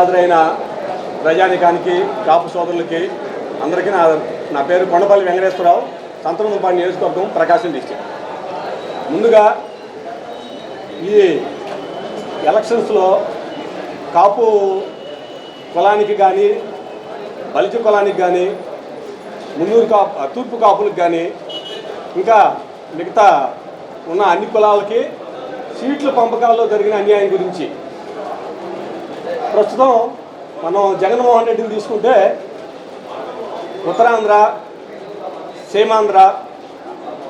సోదరులకి హాజరైన ప్రజానికానికి కాపు సోదరులకి అందరికీ నా నా పేరు కొండపల్లి వెంకటేశ్వరరావు. సంతనపాడు నియోజకవర్గం ప్రకాశం డిస్టిక్. ముందుగా ఈ ఎలక్షన్స్లో కాపు కులానికి కానీ బలిజ కులానికి కానీ మున్నూరు కాపు తూర్పు కాపులకు కానీ ఇంకా మిగతా ఉన్న అన్ని కులాలకి సీట్ల పంపకాల్లో జరిగిన అన్యాయం గురించి ప్రస్తుతం మనం జగన్మోహన్ రెడ్డిని తీసుకుంటే ఉత్తరాంధ్ర సీమాంధ్ర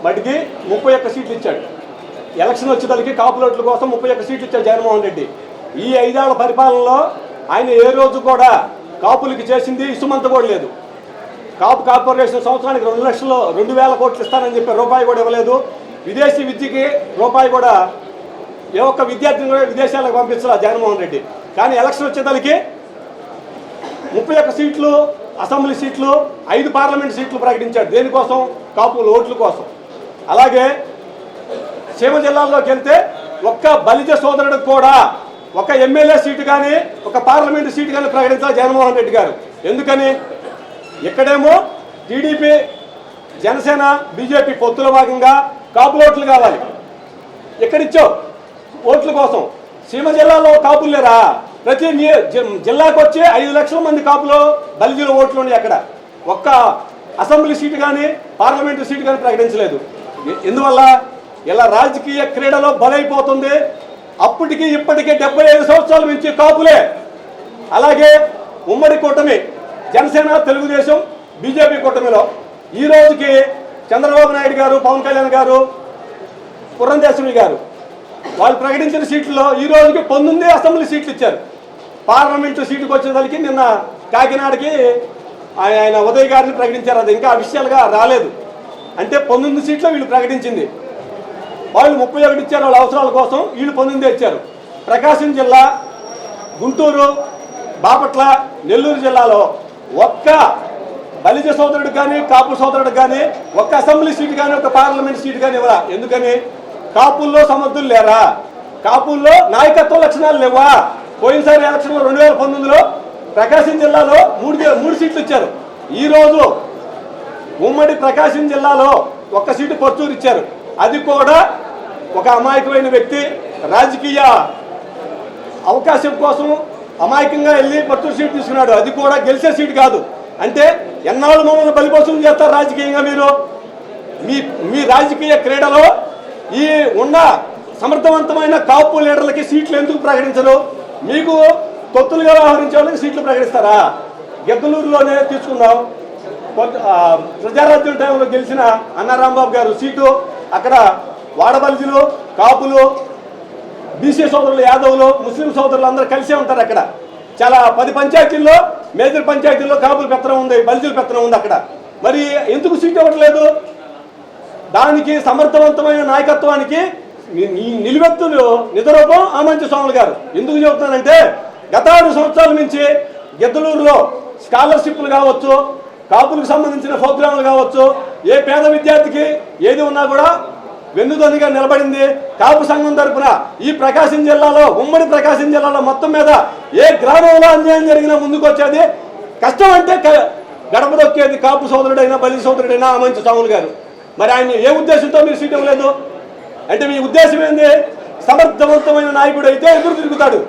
మటుకి ముప్పై ఒక్క సీట్లు ఇచ్చాడు. ఎలక్షన్ వచ్చేసరికి కాపులోట్ల కోసం ముప్పై ఒక్క సీట్లు ఇచ్చాడు జగన్మోహన్ రెడ్డి. ఈ ఐదేళ్ళ పరిపాలనలో ఆయన ఏ రోజు కూడా కాపులకి చేసింది ఇసుమంత కూడా లేదు. కాపు కార్పొరేషన్ సంవత్సరానికి రెండు లక్షలు రెండు వేల కోట్లు ఇస్తానని చెప్పి రూపాయి కూడా ఇవ్వలేదు. విదేశీ విద్యకి రూపాయి కూడా ఏ ఒక్క విద్యార్థిని కూడా విదేశాలకు పంపించాలి జగన్మోహన్ రెడ్డి. కానీ ఎలక్షన్ వచ్చేదానికి ముప్పై ఒక్క సీట్లు అసెంబ్లీ సీట్లు ఐదు పార్లమెంట్ సీట్లు ప్రకటించాడు దేనికోసం? కాపుల ఓట్ల కోసం. అలాగే సీమ జిల్లాల్లోకి వెళ్తే ఒక్క బలిజ సోదరుడికి కూడా ఒక ఎమ్మెల్యే సీటు కానీ ఒక పార్లమెంట్ సీటు కానీ ప్రకటించాలి జగన్మోహన్ రెడ్డి గారు. ఎందుకని? ఇక్కడేమో టీడీపీ జనసేన బీజేపీ పొత్తుల భాగంగా కాపు ఓట్లు కావాలి. ఎక్కడిచ్చావు? ఓట్ల కోసం. సీమ జిల్లాలో కాపులు లేరా? ప్రతి జిల్లాకు వచ్చే ఐదు లక్షల మంది కాపులు బలిజీల ఓట్లు ఉన్నాయి అక్కడ. ఒక్క అసెంబ్లీ సీటు కానీ పార్లమెంటు సీటు కానీ ప్రకటించలేదు. ఎందువల్ల? ఇలా రాజకీయ క్రీడలో బలైపోతుంది. అప్పటికి ఇప్పటికీ డెబ్బై ఐదు సంవత్సరాల నుంచి కాపులే. అలాగే ఉమ్మడి కూటమి జనసేన తెలుగుదేశం బీజేపీ కూటమిలో ఈ రోజుకి చంద్రబాబు నాయుడు గారు పవన్ కళ్యాణ్ గారు పురంధేశ్వరి గారు వాళ్ళు ప్రకటించిన సీట్లలో ఈ రోజుకి పంతొమ్మిది అసెంబ్లీ సీట్లు ఇచ్చారు. పార్లమెంటు సీటుకు వచ్చేసరికి నిన్న కాకినాడకి ఆయన ఉదయ్ గారిని ప్రకటించారు. అది ఇంకా అఫీషియల్గా రాలేదు. అంటే పంతొమ్మిది సీట్లు వీళ్ళు ప్రకటించింది. వాళ్ళు ముప్పై ఒకటి ఇచ్చారు వాళ్ళ అవసరాల కోసం వీళ్ళు పంతొమ్మిది ఇచ్చారు. ప్రకాశం జిల్లా గుంటూరు బాపట్ల నెల్లూరు జిల్లాలో ఒక్క బలిజ సోదరుడు కానీ కాపు సోదరుడు కానీ ఒక్క అసెంబ్లీ సీటు కానీ ఒక పార్లమెంట్ సీటు కానీ ఇవ్వరా ఎందుకని? కాపుల్లో సమర్థులు లేరా? కాపుల్లో నాయకత్వ లక్షణాలు లేవా? పోయినసారి ఎలక్షన్లో రెండు వేల పంతొమ్మిదిలో ప్రకాశం జిల్లాలో మూడు మూడు సీట్లు ఇచ్చారు. ఈరోజు ఉమ్మడి ప్రకాశం జిల్లాలో ఒక్క సీటు పర్చూరు ఇచ్చారు. అది కూడా ఒక అమాయకమైన వ్యక్తి రాజకీయ అవకాశం కోసం అమాయకంగా వెళ్ళి పర్చూరు సీట్ తీసుకున్నాడు. అది కూడా గెలిచే సీటు కాదు. అంటే ఎన్నాళ్ళు మమ్మల్ని బలిపోసం చేస్తారు రాజకీయంగా మీరు? మీ మీ రాజకీయ క్రీడలో ఈ ఉన్న సమర్థవంతమైన కాపు లీడర్లకి సీట్లు ఎందుకు ప్రకటించరు? మీకు తొత్తులుగా వ్యవహరించే వాళ్ళకి సీట్లు ప్రకటిస్తారా? గెద్దలూరులోనే తీసుకుందాం. ప్రజారాజ్యం టైంలో గెలిచిన అన్నారాంబాబు గారు సీటు అక్కడ వాడబలిజులు కాపులు బీసీ సోదరులు యాదవులు ముస్లిం సోదరులు అందరూ కలిసే ఉంటారు అక్కడ. చాలా పది పంచాయతీల్లో మేజర్ పంచాయతీల్లో కాపుల పెత్తనం ఉంది బలిజుల పెత్తనం ఉంది అక్కడ. మరి ఎందుకు సీట్ ఇవ్వట్లేదు? దానికి సమర్థవంతమైన నాయకత్వానికి నిలువెత్తులు నిజరూపం ఆమంచి స్వాములు గారు. ఎందుకు చెబుతున్నానంటే గత ఆరు సంవత్సరాల నుంచి గిద్దలూరులో స్కాలర్షిప్లు కావచ్చు కాపులకు సంబంధించిన ప్రోగ్రాంలు కావచ్చు ఏ పేద విద్యార్థికి ఏది ఉన్నా కూడా వెన్నుదొనిగా నిలబడింది. కాపు సంఘం తరపున ఈ ప్రకాశం జిల్లాలో ఉమ్మడి ప్రకాశం జిల్లాలో మొత్తం మీద ఏ గ్రామంలో అన్యాయం జరిగినా ముందుకు వచ్చేది కష్టం అంటే గడప దొక్కేది కాపు సోదరుడైనా బలి సోదరుడైనా ఆమంచి స్వాములు గారు. మరి ఆయన ఏ ఉద్దేశంతో మీరు సీట్ ఇవ్వలేదు? అంటే మీ ఉద్దేశం ఏంది? సమర్థవంతమైన నాయకుడు అయితే ఎదురు తిరుగుతాడు.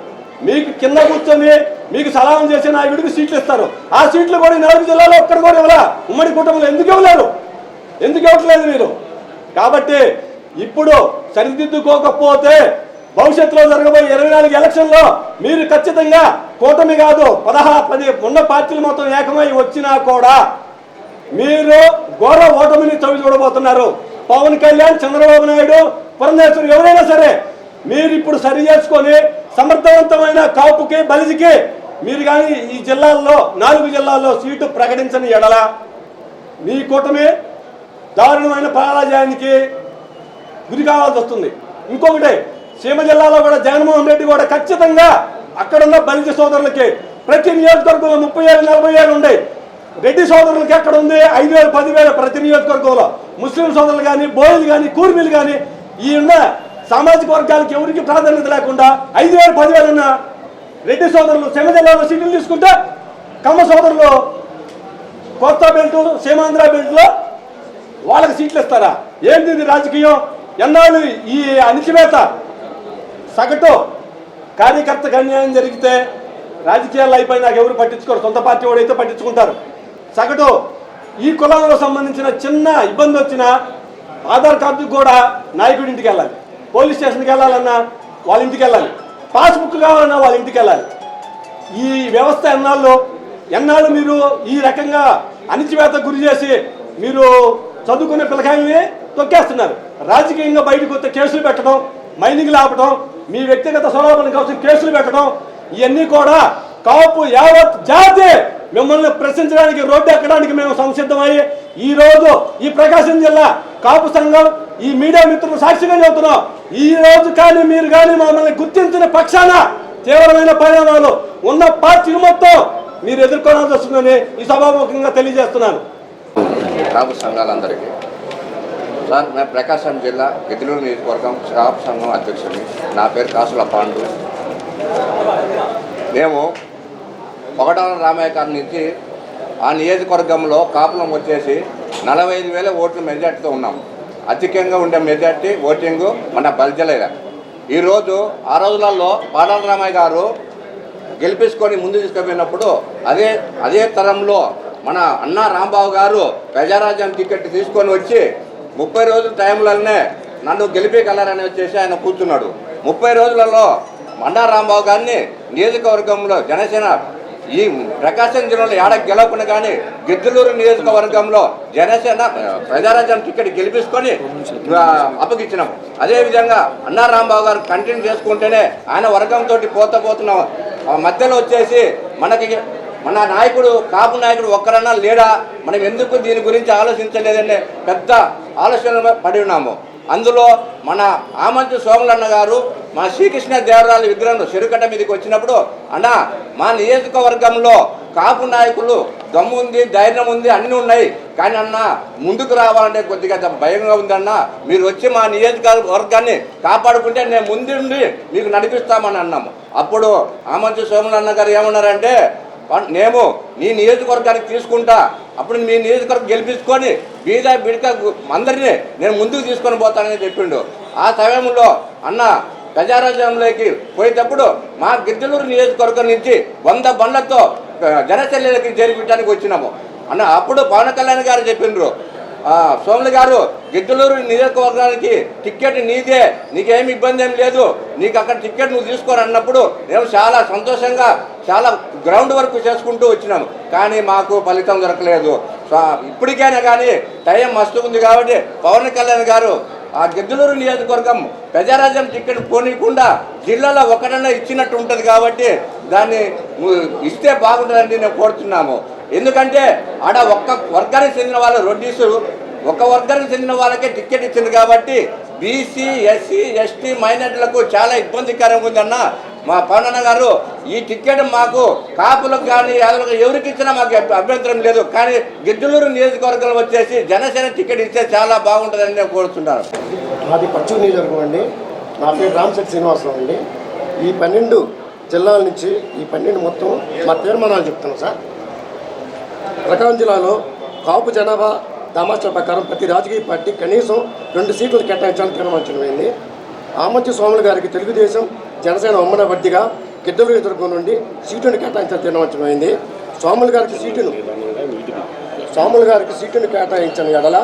మీకు కింద కూర్చొని మీకు సలహాలు చేసే నాయకుడికి సీట్లు ఇస్తారు. ఆ సీట్లు కూడా నాలుగు జిల్లాలో ఒక్కడ కూడా ఇవ్వలా. ఉమ్మడి కుటుంబంలో ఎందుకు ఇవ్వలేరు? ఎందుకు ఇవ్వట్లేదు మీరు? కాబట్టి ఇప్పుడు సరిదిద్దుకోకపోతే భవిష్యత్తులో జరగబోయే ఇరవై నాలుగు ఎలక్షన్లో మీరు ఖచ్చితంగా కూటమి కాదు పదహా పది ఉన్న పార్టీలు మొత్తం ఏకమై వచ్చినా కూడా మీరు ఘోర ఓటమిని చవి చూడబోతున్నారు. పవన్ కళ్యాణ్ చంద్రబాబు నాయుడు పురంధేశ్వరు ఎవరైనా సరే మీరు ఇప్పుడు సరి చేసుకొని సమర్థవంతమైన కాపుకి బలిజికి మీరు కానీ ఈ జిల్లాల్లో నాలుగు జిల్లాల్లో సీటు ప్రకటించని ఎడల మీ కూటమి దారుణమైన పరాజయానికి గురి కావాల్సి వస్తుంది. ఇంకొకటి సీమ జిల్లాలో కూడా జగన్మోహన్ రెడ్డి కూడా ఖచ్చితంగా అక్కడున్న బలిజ సోదరులకి ప్రతి నియోజకవర్గంలో ముప్పై ఏళ్ళు నలభై ఏళ్ళు ఉన్నాయి రెడ్డి సోదరులకి ఎక్కడ ఉంది? ఐదు వేలు పదివేల ప్రతి నియోజకవర్గంలో. ముస్లిం సోదరులు కానీ బోయిలు కానీ కూర్మిలు కానీ ఈ ఉన్న సామాజిక వర్గాలకు ఎవరికి ప్రాధాన్యత లేకుండా ఐదు వేల పదివేలు ఉన్న రెడ్డి సోదరులు సీమ జిల్లాలో సీట్లు తీసుకుంటే కమ్మ సోదరులు కోస్తా బెల్ట్ సీమాంధ్ర బెల్ట్లో వాళ్ళకి సీట్లు ఇస్తారా? ఏంది ఇది రాజకీయం? ఎన్నాళ్ళు ఈ అణిచివేత? సగటు కార్యకర్తకు అన్యాయం జరిగితే రాజకీయాల్లో అయిపోయి నాకు ఎవరు పట్టించుకోరు. సొంత పార్టీ వాడైతే పట్టించుకుంటారు. సగటు ఈ కులంలో సంబంధించిన చిన్న ఇబ్బంది వచ్చినా ఆధార్ కార్డు కూడా నాయకుడి ఇంటికి వెళ్ళాలి. పోలీస్ స్టేషన్కి వెళ్ళాలన్నా వాళ్ళ ఇంటికి వెళ్ళాలి. పాస్బుక్ కావాలన్నా వాళ్ళ ఇంటికి వెళ్ళాలి. ఈ వ్యవస్థ ఎన్నాళ్ళు ఎన్నాళ్ళు మీరు ఈ రకంగా అణిచివేత గురి చేసి మీరు చదువుకునే పిల్లకాయల్ని తొక్కేస్తున్నారు. రాజకీయంగా బయటకు వస్తే కేసులు పెట్టడం మైనింగ్ ఆపడం మీ వ్యక్తిగత స్వరూపం కోసం కేసులు పెట్టడం ఇవన్నీ కూడా కాపు యావత్ జాతి మిమ్మల్ని ప్రశ్నించడానికి రోడ్డు ఎక్కడానికి మేము సంసిద్ధమయ్యి ఈ రోజు ఈ ప్రకాశం జిల్లా కాపు సంఘం ఈ మీడియా మిత్రులు సాక్షిగా చెబుతున్నాం ఈ రోజు కానీ మీరు కానీ మమ్మల్ని గుర్తించిన పక్షాన తీవ్రమైన పరిణామాలు ఉన్న పార్టీ మొత్తం మీరు ఎదుర్కోవాల్సి వస్తుందని ఈ సభాముఖంగా తెలియజేస్తున్నాను. కాపు సంఘాలందరికీ సార్ మేము ప్రకాశం జిల్లా గిద్దలూరు నియోజకవర్గం కాపు సంఘం అధ్యక్షుడిని నా పేరు కాసుల పాండు. మేము పొగడాల రామయ్య గారి నుంచి ఆ నియోజకవర్గంలో కాపులం వచ్చేసి నలభై ఐదు వేల ఓట్ల మెజార్టీతో ఉన్నాం. అధికంగా ఉండే మెజార్టీ ఓటింగు మన బల్జలేద ఈరోజు ఆ రోజులలో పాడాల రామయ్య గారు గెలిపించుకొని ముందు తీసుకుపోయినప్పుడు అదే అదే తరంలో మన అన్న రాంబాబు గారు ప్రజారాజ్యం టికెట్ తీసుకొని వచ్చి ముప్పై రోజుల టైంలోనే నన్ను గెలిపేయగలరని వచ్చేసి ఆయన కూర్చున్నాడు. ముప్పై రోజులలో అన్నా రాంబాబు గారిని నియోజకవర్గంలో జనసేన ఈ ప్రకాశం జిల్లాలో ఏడ గెలవకుండా కానీ గిద్దలూరు నియోజకవర్గంలో జనసేన ప్రజారాజ్యం టికెట్ గెలిపించుకొని అప్పగించినాం. అదేవిధంగా అన్నా రాంబాబు గారు కంటిన్యూ చేసుకుంటేనే ఆయన వర్గంతో పోత పోతున్నాం. ఆ మధ్యలో వచ్చేసి మనకి మన నాయకుడు కాపు నాయకుడు ఒక్కరన్నా లేడా? మనం ఎందుకు దీని గురించి ఆలోచించలేదనే పెద్ద ఆలోచన పడి ఉన్నాము. అందులో మన ఆమంచు సోములన్న గారు మా శ్రీకృష్ణ దేవరాల విగ్రహం చెరుకట మీదకి వచ్చినప్పుడు అన్న మా నియోజకవర్గంలో కాపు నాయకులు దమ్ము ఉంది ధైర్యం ఉంది అన్నీ ఉన్నాయి. కానీ అన్న ముందుకు రావాలంటే కొద్దిగా భయంగా ఉందన్న మీరు వచ్చి మా నియోజకవర్గాన్ని కాపాడుకుంటే నేను ముందుండి మీకు నడిపిస్తామని అన్నాము. అప్పుడు ఆమంచు సోమలన్న గారు ఏమన్నారంటే మేము నేను నీ నియోజకవర్గానికి తీసుకుంటా. అప్పుడు మీ నియోజకవర్గం గెలిపించుకొని బీద బిడక అందరినీ నేను ముందుకు తీసుకొని పోతానని చెప్పిండు. ఆ సమయంలో అన్న ప్రజారాజ్యంలోకి పోయేటప్పుడు మా గిద్దలూరు నియోజకవర్గం నుంచి వంద బండ్లతో జనచర్యలకి చేరిపించడానికి వచ్చినాము. అన్న అప్పుడు పవన్ కళ్యాణ్ గారు చెప్పిండ్రు సోములు గారు గిద్దలూరు నియోజకవర్గానికి టిక్కెట్ నీదే నీకేమి ఇబ్బంది ఏం లేదు. నీకు అక్కడ టిక్కెట్ నువ్వు తీసుకోరు అన్నప్పుడు మేము చాలా సంతోషంగా చాలా గ్రౌండ్ వర్క్ చేసుకుంటూ వచ్చినాము కానీ మాకు ఫలితం దొరకలేదు. సో ఇప్పటికైనా కానీ టైం మస్తు ఉంది కాబట్టి పవన్ కళ్యాణ్ గారు ఆ గిద్దలూరు నియోజకవర్గం ప్రజారాజ్యం టికెట్ పోనీయకుండా జిల్లాలో ఒకటన్నా ఇచ్చినట్టు ఉంటుంది కాబట్టి దాన్ని ఇస్తే బాగుంటుందని నేను కోరుతున్నాము. ఎందుకంటే ఆడ ఒక్క వర్గానికి చెందిన వాళ్ళు రొడ్డీసు ఒక వర్గానికి చెందిన వాళ్ళకే టికెట్ ఇచ్చింది కాబట్టి బీసీ ఎస్సీ ఎస్టీ మైనార్టీలకు చాలా ఇబ్బందికరంగా ఉందన్న మా పవనన్న గారు ఈ టికెట్ మాకు కాపులకు కానీ యాదవులకు ఎవరికి ఇచ్చినా మాకు అభ్యంతరం లేదు. కానీ గిద్దలూరు నియోజకవర్గంలో వచ్చేసి జనసేన టికెట్ ఇస్తే చాలా బాగుంటుందని నేను కోరుతున్నాను మాది పచ్చూరు నియోజకవర్గం అండి. నా పేరు రామశెట్టి శ్రీనివాసరావు అండి. ఈ పన్నెండు జిల్లాల నుంచి ఈ పన్నెండు మొత్తం మా తీర్మానాలు చెప్తున్నాం సార్. ప్రకాశం జిల్లాలో కాపు జనాభా దామాషా ప్రకారం ప్రతి రాజకీయ పార్టీ కనీసం రెండు సీట్లు కేటాయించాలని తీర్మానించడమైంది. ఆమంచి స్వాములు గారికి తెలుగుదేశం జనసేన ఉమ్మడి అభ్యర్థిగా గిద్దలు నియోజకవర్గం నుండి సీటును కేటాయించాలని తీర్మానించడమైంది. స్వాములు గారికి సీటును స్వాములు గారికి సీటును కేటాయించిన ఎడల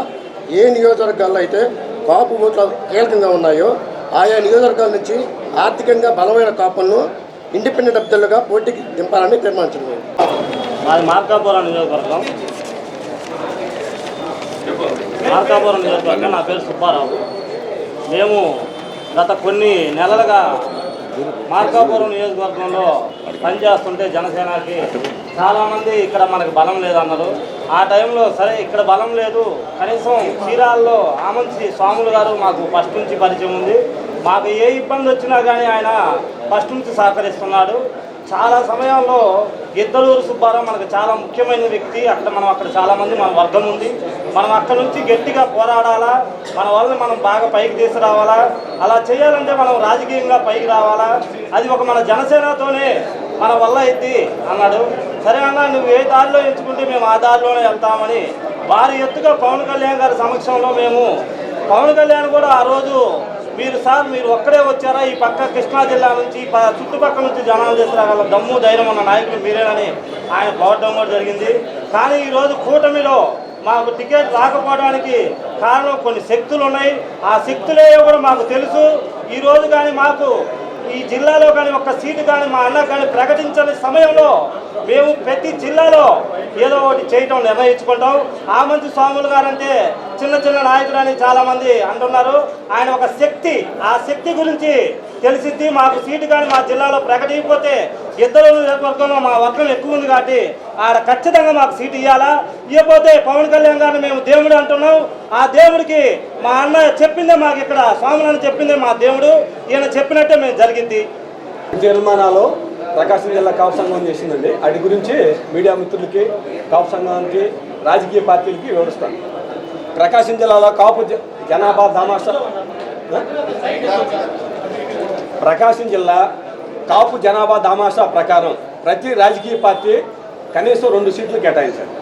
ఏ నియోజకవర్గాల్లో అయితే కాపు ఓట్లు కీలకంగా ఉన్నాయో ఆయా నియోజకవర్గాల నుంచి ఆర్థికంగా బలమైన కాపులను ఇండిపెండెంట్ అభ్యర్థులుగా పోటీకి దింపాలని తీర్మానించింది మాది మార్కాపురం నియోజకవర్గం. మార్కాపురం నియోజకవర్గం నా పేరు సుబ్బారావు. మేము గత కొన్ని నెలలుగా మార్కాపురం నియోజకవర్గంలో పనిచేస్తుంటే జనసేనకి చాలామంది ఇక్కడ మనకి బలం లేదన్నారు. ఆ టైంలో సరే ఇక్కడ బలం లేదు కనీసం చీరాల్లో ఆమంచి స్వాములు గారు మాకు ఫస్ట్ నుంచి పరిచయం ఉంది. మాకు ఏ ఇబ్బంది వచ్చినా కానీ ఆయన ఫస్ట్ నుంచి సహకరిస్తున్నాడు. చాలా సమయాల్లో గిద్దలూరు సుబ్బారావు మనకు చాలా ముఖ్యమైన వ్యక్తి. అక్కడ మనం అక్కడ చాలామంది మన వర్గం ఉంది. మనం అక్కడ నుంచి గట్టిగా పోరాడాలా? మన వాళ్ళని మనం బాగా పైకి తీసుకురావాలా? అలా చేయాలంటే మనం రాజకీయంగా పైకి రావాలా? అది ఒక మన జనసేనతోనే మన వల్ల అయింది అన్నాడు. సరే అన్న నువ్వు ఏ దారిలో ఎంచుకుంటే మేము ఆ దారిలోనే వెళ్తామని. వారి ఎత్తుగా పవన్ కళ్యాణ్ గారి సమక్షంలో మేము పవన్ కళ్యాణ్ కూడా ఆ రోజు మీరు సార్ మీరు ఒక్కడే వచ్చారా? ఈ పక్క కృష్ణా జిల్లా నుంచి ప- చుట్టుపక్కల నుంచి జనాలు తీసుకురాగల దమ్ము ధైర్యం ఉన్న నాయకులు మీరేనని ఆయన పోవడం కూడా జరిగింది. కానీ ఈరోజు కూటమిలో మాకు టికెట్ రాకపోవడానికి కారణం కొన్ని శక్తులు ఉన్నాయి. ఆ శక్తులే కూడా మాకు తెలుసు. ఈరోజు కానీ మాకు ఈ జిల్లాలో కానీ ఒక్క సీటు కానీ మా అన్న కానీ ప్రకటించని సమయంలో మేము ప్రతి జిల్లాలో ఏదో ఒకటి చేయటం నిర్ణయించుకుంటాం. ఆ మంచి స్వాములు గారంటే చిన్న చిన్న నాయకుడు అని చాలామంది అంటున్నారు. ఆయన ఒక శక్తి. ఆ శక్తి గురించి తెలిసిద్ది మాకు సీటు కానీ మా జిల్లాలో ప్రకటించకపోతే ఇద్దరు వర్గంలో మా వర్గం ఎక్కువ ఉంది కాబట్టి ఆడ ఖచ్చితంగా మాకు సీటు ఇవ్వాలా ఇవ్వకపోతే పవన్ కళ్యాణ్ గారిని మేము దేవుడు అంటున్నాం. ఆ దేవుడికి మా అన్న చెప్పిందే మాకు ఇక్కడ స్వాములను చెప్పిందే మా దేవుడు. ఈయన చెప్పినట్టే మేము జరిగింది. తీర్మానాలు ప్రకాశం జిల్లా కాపు సంఘం చేసిందండి. వాటి గురించి మీడియా మిత్రులకి కాపు సంఘానికి రాజకీయ పార్టీలకి వివరిస్తాను ప్రకాశం జిల్లాలో కాపు జనాభా దామాషా ప్రకాశం జిల్లా కాపు జనాభా దామాషా ప్రకారం ప్రతి రాజకీయ పార్టీ కనీసం రెండు సీట్లు కేటాయించారు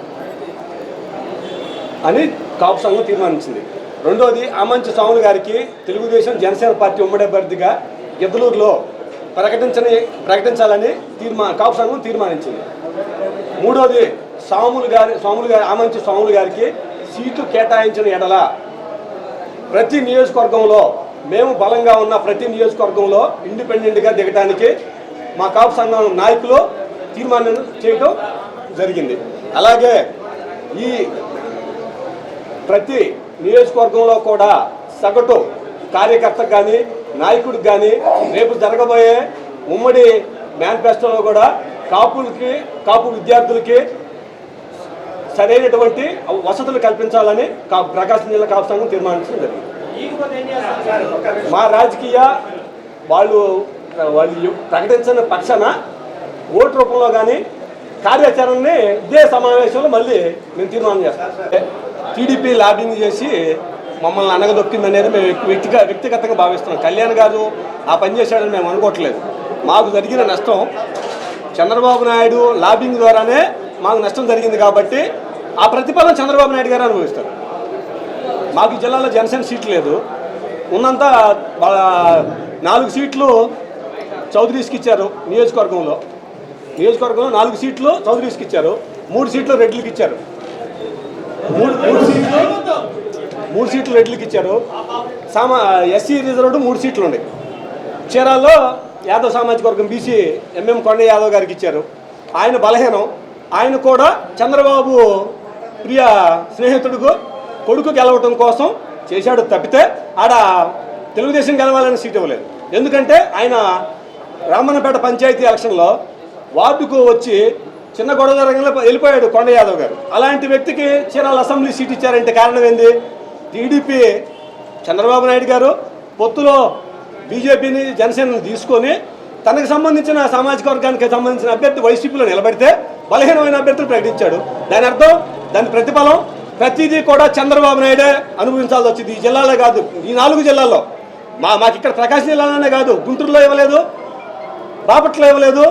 అని కాపు సంఘం తీర్మానించింది. రెండోది ఆమంచి స్వాములు గారికి తెలుగుదేశం జనసేన పార్టీ ఉమ్మడి అభ్యర్థిగా గిద్దలూరులో ప్రకటించని ప్రకటించాలని తీర్మా కాపు సంఘం తీర్మానించింది. మూడోది స్వాములు గారి స్వాములు గారి ఆమంచి స్వాములు గారికి సీటు కేటాయించిన ఎడల ప్రతి నియోజకవర్గంలో మేము బలంగా ఉన్న ప్రతి నియోజకవర్గంలో ఇండిపెండెంట్గా దిగటానికి మా కాపు సంఘం నాయకులు తీర్మానం చేయటం జరిగింది. అలాగే ఈ ప్రతి నియోజకవర్గంలో కూడా సగటు కార్యకర్తకు కానీ నాయకుడికి కానీ రేపు జరగబోయే ఉమ్మడి మేనిఫెస్టోలో కూడా కాపులకి కాపు విద్యార్థులకి సరైనటువంటి వసతులు కల్పించాలని కా ప్రకాశం జిల్లా కాపు సంఘం తీర్మానించడం జరిగింది. మా రాజకీయ వాళ్ళు వాళ్ళు ప్రకటించిన పక్షాన ఓటు రూపంలో కానీ కార్యాచరణని ఇదే సమావేశంలో మళ్ళీ మేము తీర్మానం చేస్తాం. టీడీపీ లాబింగ్ చేసి మమ్మల్ని అనగదొక్కింది అనేది మేము వ్యక్తిగా వ్యక్తిగతంగా భావిస్తున్నాం. కళ్యాణ్ గారు ఆ పని చేశాడని మేము అనుకోవట్లేదు. మాకు జరిగిన నష్టం చంద్రబాబు నాయుడు లాబింగ్ ద్వారానే మాకు నష్టం జరిగింది కాబట్టి ఆ ప్రతిఫలం చంద్రబాబు నాయుడు గారు అనుభవిస్తారు. మాకు ఈ జిల్లాలో జనసేన సీట్ లేదు. ఉన్నంత నాలుగు సీట్లు చౌదరీస్కి ఇచ్చారు నియోజకవర్గంలో. నియోజకవర్గంలో నాలుగు సీట్లు చౌదరీస్కి ఇచ్చారు. మూడు సీట్లు రెడ్లకి ఇచ్చారు. మూడు మూడు సీట్లు మూడు సీట్లు రెడ్లకి ఇచ్చారు. సామా ఎస్సీ రిజర్వ్డ్ మూడు సీట్లు ఉన్నాయి. చీరాల్లో యాదవ్ సామాజిక వర్గం బీసీ ఎంఎం కొండ యాదవ్ గారికి ఇచ్చారు. ఆయన బలహీనం. ఆయన కూడా చంద్రబాబు ప్రియ స్నేహితుడుకు కొడుకు గెలవటం కోసం చేశాడు తప్పితే ఆడ తెలుగుదేశం గెలవాలని సీట్ ఇవ్వలేదు. ఎందుకంటే ఆయన రామన్నపేట పంచాయతీ ఎలక్షన్లో వార్డుకు వచ్చి చిన్న గొడవ రంగంలో వెళ్ళిపోయాడు కొండ యాదవ్ గారు. అలాంటి వ్యక్తికి చీరాల అసెంబ్లీ సీట్ ఇచ్చారంటే కారణం ఏంది? టీడీపీ చంద్రబాబు నాయుడు గారు పొత్తులో బీజేపీని జనసేనను తీసుకొని తనకు సంబంధించిన సామాజిక వర్గానికి సంబంధించిన అభ్యర్థి వైసీపీలో నిలబడితే బలహీనమైన అభ్యర్థులు ప్రకటించాడు. దాని అర్థం దాని ప్రతిఫలం ప్రతిదీ కూడా చంద్రబాబు నాయుడే అనుభవించాల్సి వచ్చింది. ఈ జిల్లాలో కాదు ఈ నాలుగు జిల్లాల్లో. మా మాకు ఇక్కడ ప్రకాశం జిల్లాలోనే కాదు గుంటూరులో ఇవ్వలేదు బాపట్లో ఇవ్వలేదు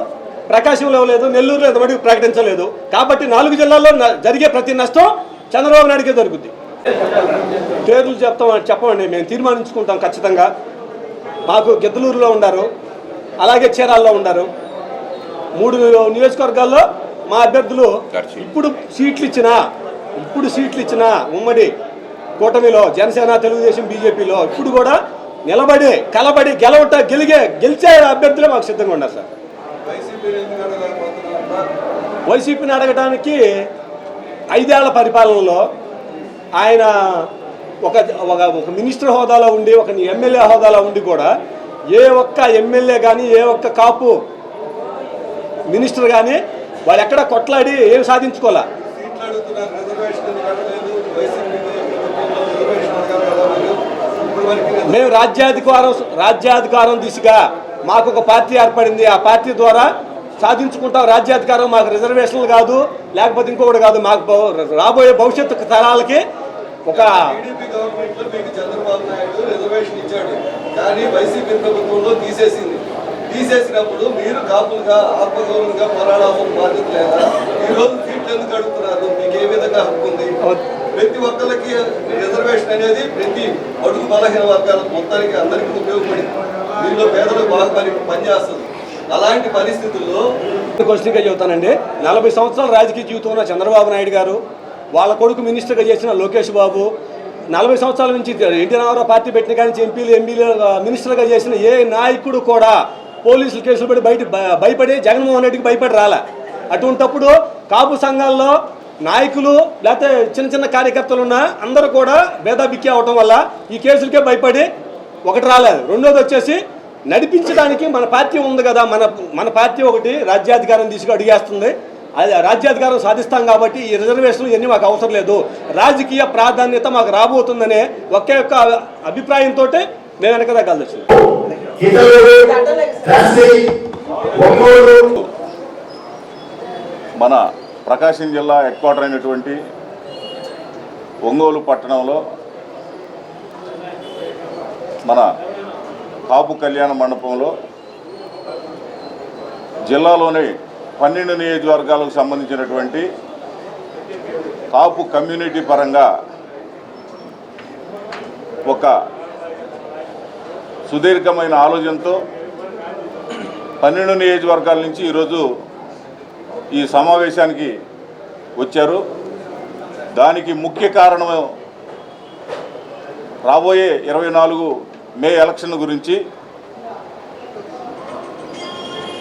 ప్రకాశంలో ఇవ్వలేదు నెల్లూరులో ఇంతమటికి ప్రకటించలేదు. కాబట్టి నాలుగు జిల్లాల్లో జరిగే ప్రతి నష్టం చంద్రబాబు నాయుడుకే జరుగుద్ది. పేర్లు చెప్తాం చెప్పమండి మేము తీర్మానించుకుంటాం ఖచ్చితంగా. మాకు గిద్దలూరులో ఉండారు అలాగే చీరాల్లో ఉండారు. మూడు నియోజకవర్గాల్లో మా అభ్యర్థులు. ఇప్పుడు సీట్లు ఇచ్చిన ఇప్పుడు సీట్లు ఇచ్చిన ఉమ్మడి కూటమిలో జనసేన తెలుగుదేశం బీజేపీలో ఇప్పుడు కూడా నిలబడి కలబడి గెలవట గెలిగే గెలిచే అభ్యర్థులే మాకు సిద్ధంగా ఉన్నారు సార్. వైసీపీని అడగడానికి ఐదేళ్ళ పరిపాలనలో ఆయన ఒక ఒక ఒక మినిస్టర్ హోదాలో ఉండి ఒక ఎమ్మెల్యే హోదాలో ఉండి కూడా ఏ ఒక్క ఎమ్మెల్యే కానీ ఏ ఒక్క కాపు మినిస్టర్ కానీ వాళ్ళు ఎక్కడ కొట్లాడి ఏం సాధించుకోలే మేము రాజ్యాధికారం రాజ్యాధికారం దిశగా మాకు ఒక పార్టీ ఏర్పడింది. ఆ పార్టీ ద్వారా సాధించుకుంటాం. రాజ్యాధికారం మాకు రిజర్వేషన్లు కాదు లేకపోతే ఇంకొకటి కాదు. మాకు రాబోయే భవిష్యత్తు తరాలకి ఒక టీడీపీ గవర్నమెంట్లో మీకు చంద్రబాబు నాయుడు రిజర్వేషన్ ఇచ్చాడు. కానీ వైసీపీ ప్రభుత్వంలో తీసేసింది. తీసేసినప్పుడు మీరు కాపులుగా ఆత్మగౌరవంగా పోరాడాల్సిన బాధ్యత లేదా? ఈ రోజు సీట్లు ఎందుకు అడుగుతున్నారు మీకు ఏ విధంగా హక్కు ఉంది? ప్రతి ఒక్కరికి రిజర్వేషన్ అనేది ప్రతి అడుగు బలహీన వర్గాల మొత్తానికి అందరికీ ఉపయోగపడింది. దీనిలో పేదలకు బాగా పని పనిచేస్తుంది. అలాంటి పరిస్థితుల్లో క్వశ్చన్గా చెబుతానండి. నలభై సంవత్సరాల రాజకీయ జీవితం ఉన్న చంద్రబాబు నాయుడు గారు వాళ్ళ కొడుకు మినిస్టర్గా చేసిన లోకేష్ బాబు నలభై సంవత్సరాల నుంచి ఎన్టీ రామారావు పార్టీ పెట్టిన కానీ ఎంపీలు ఎంపీలు మినిస్టర్గా చేసిన ఏ నాయకుడు కూడా పోలీసులు కేసులు పడి బయట భయపడి జగన్మోహన్ రెడ్డికి భయపడి రాలే. అటువంటప్పుడు కాపు సంఘాల్లో నాయకులు లేకపోతే చిన్న చిన్న కార్యకర్తలు ఉన్న అందరూ కూడా భేదాభిక్కి అవటం వల్ల ఈ కేసులకే భయపడి ఒకటి రాలేదు. రెండోది వచ్చేసి నడిపించడానికి మన పార్టీ ఉంది కదా మన మన పార్టీ ఒకటి రాజ్యాధికారం తీసుకు అడిగేస్తుంది. అది రాజ్యాధికారం సాధిస్తాం కాబట్టి ఈ రిజర్వేషన్లు ఇవన్నీ మాకు అవసరం లేదు. రాజకీయ ప్రాధాన్యత మాకు రాబోతుందనే ఒకే ఒక్క అభిప్రాయంతో మేము వెనక కాశీ ఒంగోలు. మన ప్రకాశం జిల్లా హెడ్ క్వార్టర్ అయినటువంటి ఒంగోలు పట్టణంలో మన కాపు కళ్యాణ మండపంలో జిల్లాలోని పన్నెండు నియోజకవర్గాలకు సంబంధించినటువంటి కాపు కమ్యూనిటీ పరంగా ఒక సుదీర్ఘమైన ఆలోచనతో పన్నెండు నియోజకవర్గాల నుంచి ఈరోజు ఈ సమావేశానికి వచ్చారు. దానికి ముఖ్య కారణం రాబోయే ఇరవై నాలుగు మే ఎలక్షన్ గురించి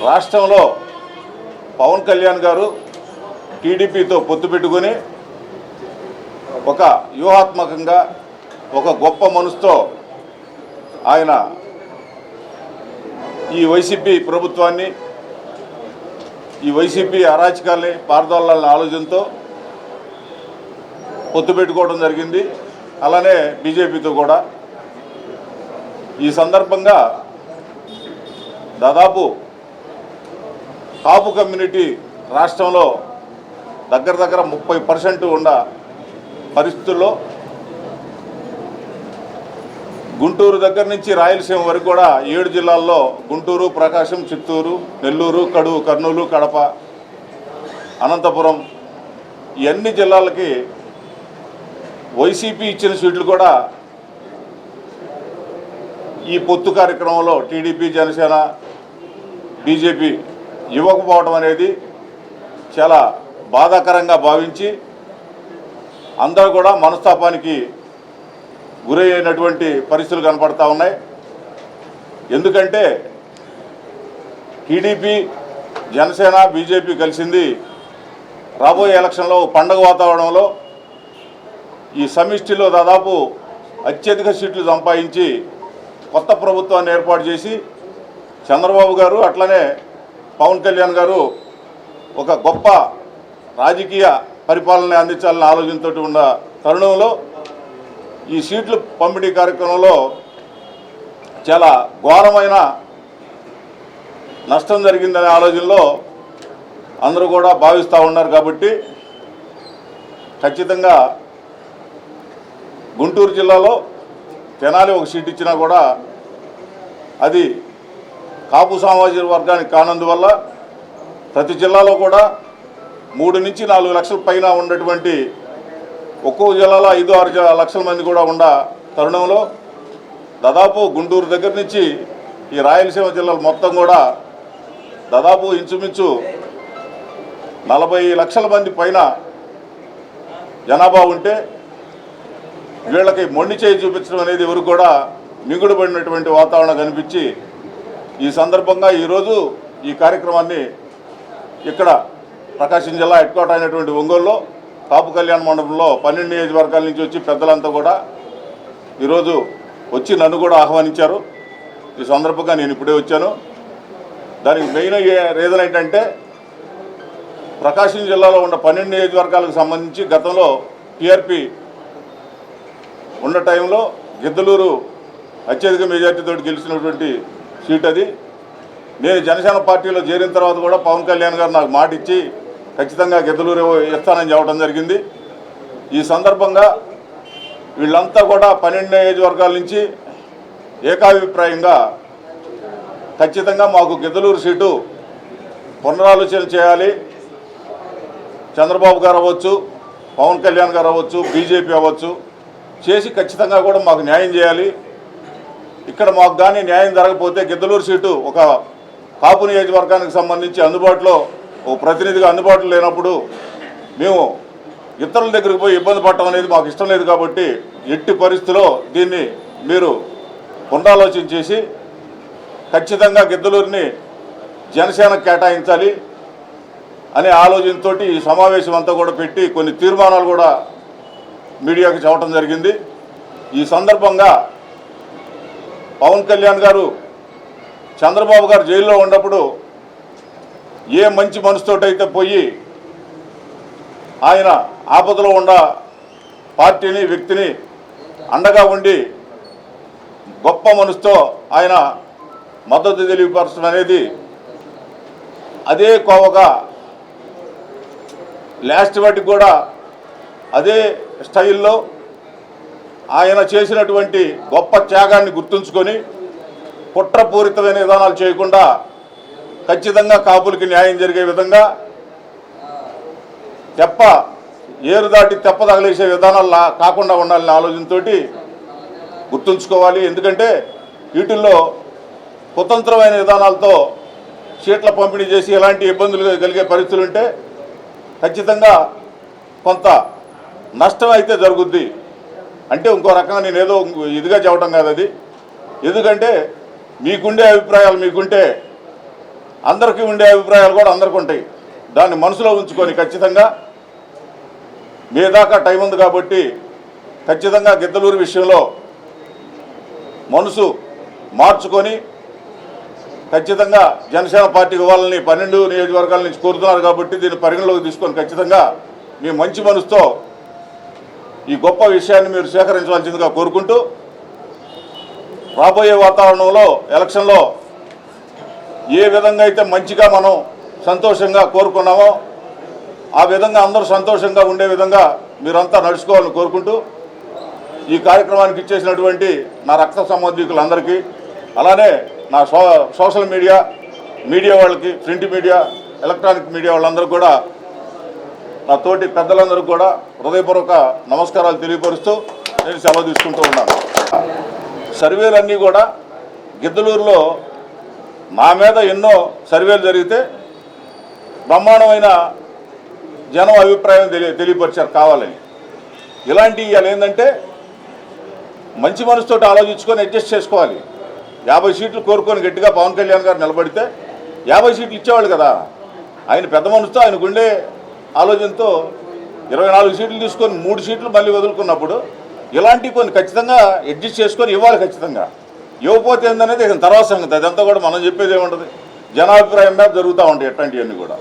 రాష్ట్రంలో పవన్ కళ్యాణ్ గారు టీడీపీతో పొత్తు పెట్టుకొని ఒక వ్యూహాత్మకంగా ఒక గొప్ప మనసుతో ఆయన ఈ వైసీపీ ప్రభుత్వాన్ని ఈ వైసీపీ అరాచకాల్ని పారదోలాలని ఆలోచనతో పొత్తు పెట్టుకోవడం జరిగింది. అలానే బీజేపీతో కూడా. ఈ సందర్భంగా దాదాపు కాపు కమ్యూనిటీ రాష్ట్రంలో దగ్గర దగ్గర ముప్పై పర్సెంట్ ఉన్న పరిస్థితుల్లో గుంటూరు దగ్గర నుంచి రాయలసీమ వరకు కూడా ఏడు జిల్లాల్లో గుంటూరు ప్రకాశం చిత్తూరు నెల్లూరు కడువు కర్నూలు కడప అనంతపురం ఇవన్నీ జిల్లాలకి వైసీపీ ఇచ్చిన సీట్లు కూడా ఈ పొత్తు కార్యక్రమంలో టీడీపీ జనసేన బీజేపీ ఇవ్వకపోవడం అనేది చాలా బాధాకరంగా భావించి అందరూ కూడా మనస్తాపానికి గురి అయినటువంటి పరిస్థితులు కనపడతా ఉన్నాయి. ఎందుకంటే టీడీపీ జనసేన బీజేపీ కలిసింది రాబోయే ఎలక్షన్లో పండగ వాతావరణంలో ఈ సమిష్టిలో దాదాపు అత్యధిక సీట్లు సంపాదించి కొత్త ప్రభుత్వాన్ని ఏర్పాటు చేసి చంద్రబాబు గారు అట్లనే పవన్ కళ్యాణ్ గారు ఒక గొప్ప రాజకీయ పరిపాలన అందించాలని ఆలోచనతో ఉన్న తరుణంలో ఈ సీట్లు పంపిణీ కార్యక్రమంలో చాలా ఘోరమైన నష్టం జరిగిందనే ఆలోచనలో అందరూ కూడా భావిస్తూ ఉన్నారు కాబట్టి ఖచ్చితంగా గుంటూరు జిల్లాలో తెనాలి ఒక సీట్ ఇచ్చినా కూడా అది కాపు సామాజిక వర్గానికి కానందువల్ల ప్రతి జిల్లాలో కూడా మూడు నుంచి నాలుగు లక్షల పైన ఉన్నటువంటి ఒక్కో జిల్లాలో ఐదు ఆరు లక్షల మంది కూడా ఉన్న తరుణంలో దాదాపు గుంటూరు దగ్గర నుంచి ఈ రాయలసీమ జిల్లాలు మొత్తం కూడా దాదాపు ఇంచుమించు నలభై లక్షల మంది పైన జనాభా ఉంటే వీళ్ళకి మొండి చేయి చూపించడం అనేది ఎవరు కూడా మిగుడుపడినటువంటి వాతావరణం కనిపించి ఈ సందర్భంగా ఈరోజు ఈ కార్యక్రమాన్ని ఇక్కడ ప్రకాశం జిల్లా హెడ్ క్వార్టర్ అయినటువంటి ఒంగోలులో కాపు కళ్యాణ మండపంలో పన్నెండు నియోజకవర్గాల నుంచి వచ్చి పెద్దలంతా కూడా ఈరోజు వచ్చి నన్ను కూడా ఆహ్వానించారు. ఈ సందర్భంగా నేను ఇప్పుడే వచ్చాను. దానికి మెయిన్ రీజన్ ఏంటంటే ప్రకాశం జిల్లాలో ఉన్న పన్నెండు నియోజకవర్గాలకు సంబంధించి గతంలో టీఆర్పీ ఉన్న టైంలో గిద్దలూరు అత్యధిక మెజార్టీతో గెలిచినటువంటి సీట్ అది. నేను జనసేన పార్టీలో చేరిన తర్వాత కూడా పవన్ కళ్యాణ్ గారు నాకు మాట ఇచ్చి ఖచ్చితంగా గిద్దలూరు ఇస్తానని చెప్పడం జరిగింది. ఈ సందర్భంగా వీళ్ళంతా కూడా పన్నెండు నియోజకవర్గాల నుంచి ఏకాభిప్రాయంగా ఖచ్చితంగా మాకు గిద్దలూరు సీటు పునరాలోచన చేయాలి. చంద్రబాబు గారు అవ్వచ్చు పవన్ కళ్యాణ్ గారు అవ్వచ్చు బీజేపీ అవ్వచ్చు చేసి ఖచ్చితంగా కూడా మాకు న్యాయం చేయాలి. ఇక్కడ మాకు కానీ న్యాయం జరగకపోతే గిద్దలూరు సీటు ఒక కాపు నియోజకవర్గానికి సంబంధించి అందుబాటులో ఓ ప్రతినిధిగా అందుబాటులో లేనప్పుడు మేము ఇతరుల దగ్గరికి పోయి ఇబ్బంది పడటం అనేది మాకు ఇష్టం లేదు కాబట్టి ఎట్టి పరిస్థితిలో దీన్ని మీరు పునరాలోచన చేసి ఖచ్చితంగా గిద్దలూరిని జనసేన కేటాయించాలి అనే ఆలోచనతో ఈ సమావేశం అంతా కూడా పెట్టి కొన్ని తీర్మానాలు కూడా మీడియాకి చెప్పడం జరిగింది. ఈ సందర్భంగా పవన్ కళ్యాణ్ గారు చంద్రబాబు గారు జైల్లో ఉన్నప్పుడు ఏ మంచి మనసుతోటైతే పోయి ఆయన ఆపదలో ఉన్న పార్టీని వ్యక్తిని అండగా ఉండి గొప్ప మనసుతో ఆయన మద్దతు తెలియపరచడం అనేది అదే కోవగా లాస్ట్ వాటికి కూడా అదే స్టైల్లో ఆయన చేసినటువంటి గొప్ప త్యాగాన్ని గుర్తుంచుకొని కుట్రపూరితమైన విధానాలు చేయకుండా ఖచ్చితంగా కాపులకి న్యాయం జరిగే విధంగా తెప్ప ఏరు దాటి తెప్ప తగలేసే విధానాలు కాకుండా ఉండాలనే ఆలోచనతో గుర్తుంచుకోవాలి. ఎందుకంటే వీటిల్లో కుతంత్రమైన విధానాలతో సీట్ల పంపిణీ చేసి ఎలాంటి ఇబ్బందులు కలిగే పరిస్థితులు ఉంటే ఖచ్చితంగా కొంత నష్టం అయితే జరుగుద్ది. అంటే ఇంకో రకంగా నేను ఏదో ఇదిగా చెప్పడం కాదు అది. ఎందుకంటే మీకుండే అభిప్రాయాలు మీకుంటే అందరికీ ఉండే అభిప్రాయాలు కూడా అందరికీ ఉంటాయి. దాన్ని మనసులో ఉంచుకొని ఖచ్చితంగా మీ దాకా టైం ఉంది కాబట్టి ఖచ్చితంగా గిద్దలూరు విషయంలో మనసు మార్చుకొని ఖచ్చితంగా జనసేన పార్టీకి ఇవ్వాలని పన్నెండు నియోజకవర్గాల నుంచి కోరుతున్నారు కాబట్టి దీన్ని పరిగణలోకి తీసుకొని ఖచ్చితంగా మీ మంచి మనసుతో ఈ గొప్ప విషయాన్ని మీరు సేకరించవలసిందిగా కోరుకుంటూ రాబోయే వాతావరణంలో ఎలక్షన్లో ఏ విధంగా అయితే మంచిగా మనం సంతోషంగా కోరుకున్నామో ఆ విధంగా అందరూ సంతోషంగా ఉండే విధంగా మీరంతా నడుచుకోవాలని కోరుకుంటూ ఈ కార్యక్రమానికి ఇచ్చేసినటువంటి నా రక్త సంబంధికులందరికీ అలానే నా సో సోషల్ మీడియా మీడియా వాళ్ళకి ప్రింట్ మీడియా ఎలక్ట్రానిక్ మీడియా వాళ్ళందరూ కూడా నా తోటి పెద్దలందరూ కూడా హృదయపూర్వక నమస్కారాలు తెలియపరుస్తూ నేను సెలవు తీసుకుంటూ ఉన్నాను. సర్వేలన్నీ కూడా గిద్దలూరులో మా మీద ఎన్నో సర్వేలు జరిగితే బ్రహ్మాండమైన జనం అభిప్రాయం తెలియ తెలియపరిచారు కావాలని. ఇలాంటి ఇవాళ ఏంటంటే మంచి మనసుతోటి ఆలోచించుకొని అడ్జస్ట్ చేసుకోవాలి. యాభై సీట్లు కోరుకొని గట్టిగా పవన్ కళ్యాణ్ గారు నిలబడితే యాభై సీట్లు ఇచ్చేవాళ్ళు కదా. ఆయన పెద్ద మనసుతో ఆయనకుండే ఆలోచనతో ఇరవై నాలుగు సీట్లు తీసుకొని మూడు సీట్లు మళ్ళీ వదులుకున్నప్పుడు ఇలాంటివి కొన్ని ఖచ్చితంగా అడ్జస్ట్ చేసుకొని ఇవ్వాలి ఖచ్చితంగా. ఇవ్వకపోతే ఏందనేది తర్వాత సంగతి. అదంతా కూడా మనం చెప్పేది ఏముంటుంది? జనాభిప్రాయం మీద జరుగుతూ ఉంటాయి ఎట్లాంటివన్నీ కూడా.